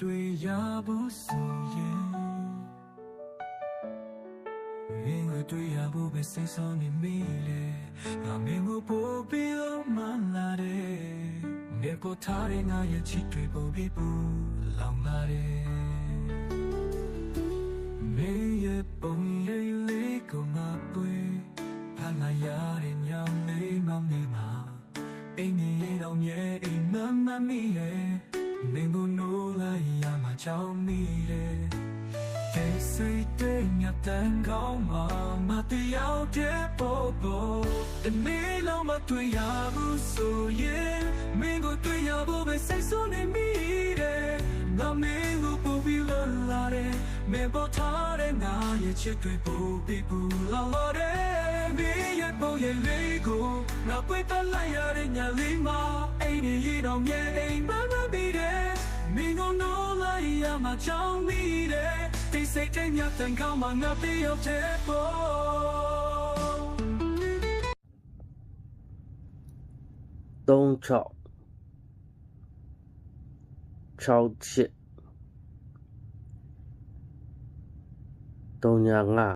တွေ့ရဖို့ဆိုရင်မင်းကိုတွေ့ရဖို့ပဲစိတ်ဆုံးနေမိလေငါမင်းကိုပို့ပြီးတော့မှလာတယ်မြေပေါ်ထားတဲ့ငါရဲ့ချစ်တွေပုံပြီးပူလောင်လာတယ်မင်းရဲ့ပုံရိပ်လေးကိုငါပွေဖန်လာရတဲ့ညောင်လေးမောင်လေးမှာအိမ်ကြီးတော့မြဲအိမ်မမမီရဲ့ မင်းကိုနိုးလိုက်ရမှာချောင်းမီရဲ့ဒီစိတ်တဲ့ညတန်ကောင်းမှာမတရားတဲ့ပေါ်ပေါ်ဒီနေ့လုံးမတွေ့ရဘူးဆိုရင်မင်းကိုတွေ့ရဖို့ပဲစိတ်ဆိုးနေမိတယ်ငါမင်းကိုပို့ပြီးလာလာတယ်မင်းပေါ်ထားတဲ့ငါရဲ့ချစ်တွေပို့ပြီးပူလာလာတယ်မင်းရဲ့ပုံရဲ့လေးကိုငါပွေတလိုက်ရတဲ့ညလေးမှာအိမ်ကြီးတော့မြဲအိမ်မ မှာချောင်းမိတယ်ဒီစိတ်တဲ့ညတန်ကောင်းမှာငါပြေရောက်တဲ့ပေါ်သုံး6 6 8 3ညာ5